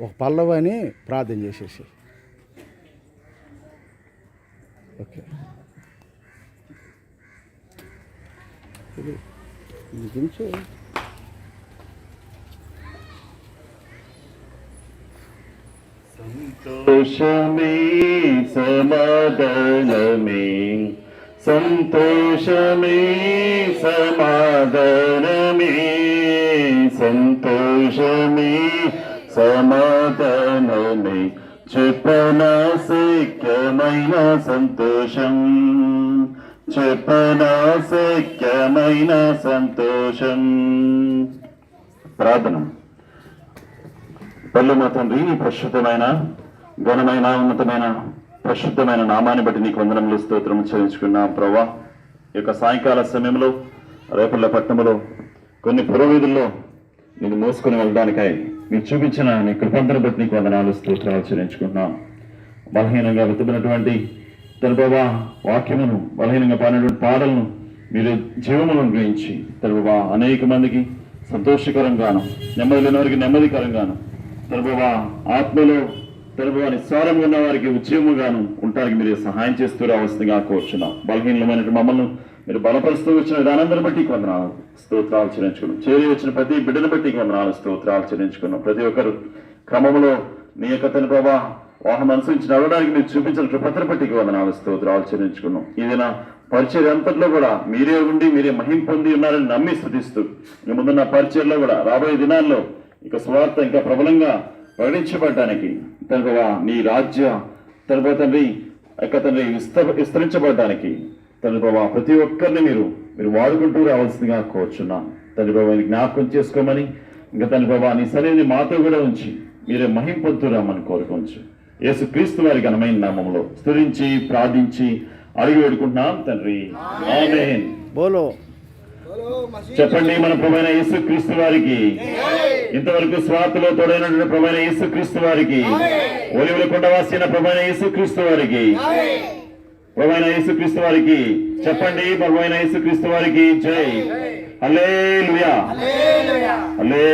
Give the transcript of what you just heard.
ఒక పల్లవి అని ప్రార్థన చేసేసి. ఓకే. ఇది గురించి సంతోషమే సమాధానమే. సంతోషమే సమాధానమే. సంతోషమే సమాధానమే. చెప్పన శక్యమైన సంతోషం. చెప్పనా శక్యమైన సంతోషం. ప్రార్థన. పళ్ళు మా తండ్రి ప్రశుద్ధమైన ఘనమైన ఉన్నతమైన ప్రశుద్ధమైన నామాన్ని బట్టి నీకు వందనములు స్తోత్రం చెల్లించుకున్నాం ప్రభా ఈ యొక్క సాయంకాల సమయంలో రేపల్ల పట్టణంలో కొన్ని పురోవీధుల్లో నేను మోసుకొని వెళ్ళడానికై మీరు చూపించిన నీ కృపంతను బట్టి నీకు వందనాలు స్తోత్రాలు చెల్లించుకున్నాం బలహీనంగా వెతుకున్నటువంటి తన బాబా వాక్యమును బలహీనంగా పాడినటువంటి పాటలను మీరు జీవములను అనుగ్రహించి తన బాబా అనేక మందికి సంతోషకరంగాను నెమ్మది లేని వారికి నెమ్మదికరంగాను తన బాబా ఆత్మలో తన బాబా నిస్సారంగా ఉన్న వారికి ఉద్యమంగాను ఉండటానికి మీరు సహాయం చేస్తూ రావాల్సిందిగా కోరుచున్నాం. బలహీనమైనటువంటి మమ్మల్ని మీరు బలపరుస్తూ వచ్చిన విధానందరిని బట్టి కొందనాలు. స్తోత్రాలు చెల్లించుకున్నాం. చేరి వచ్చిన ప్రతి బిడ్డను బట్టి కొందనాలు స్తోత్రాలు చెల్లించుకున్నాం. ప్రతి ఒక్కరు క్రమంలో నీ యొక్క తన ప్రభా వాహనం అనుసరించి నడవడానికి మీరు చూపించిన కృపతను బట్టి కొందనాలు స్తోత్రాలు చెల్లించుకున్నాం. ఏదైనా పరిచయం అంతట్లో కూడా మీరే ఉండి మీరే మహిం పొంది ఉన్నారని నమ్మి స్థుతిస్తూ మీ ముందున్న పరిచయంలో కూడా రాబోయే దినాల్లో ఇక స్వార్థ ఇంకా ప్రబలంగా ప్రకటించబడటానికి తన నీ రాజ్య తన తండ్రి యొక్క తండ్రి విస్త విస్తరించబడడానికి తండ్రి బాబా ప్రతి ఒక్కరిని మీరు మీరు వాడుకుంటూ రావాల్సిందిగా కోరుచున్నాం. తండ్రి బాబా ఇది జ్ఞాపకం చేసుకోమని ఇంకా తండ్రి బాబా నీ సరైన మాతో కూడా ఉంచి మీరే మహిం పొందుతూ రామని కోరుకోవచ్చు యేసు క్రీస్తు వారి ఘనమైన నామంలో స్తుతించి ప్రార్థించి అడిగి వేడుకుంటున్నాం తండ్రి. ఆమేన్. బోలో. చెప్పండి మన ప్రభైన యేసు క్రీస్తు వారికి. ఇంతవరకు స్వార్థలో తోడైనటువంటి ప్రభైన యేసు క్రీస్తు వారికి ఒలివుల కొండవాసిన ప్రభైన యేసు క్రీస్తు వారికి. ప్రభైన యేసు క్రీస్తు వారికి చెప్పండి ప్రభైన యేసు క్రీస్తు వారికి జై. హల్లే లుయా హల్లే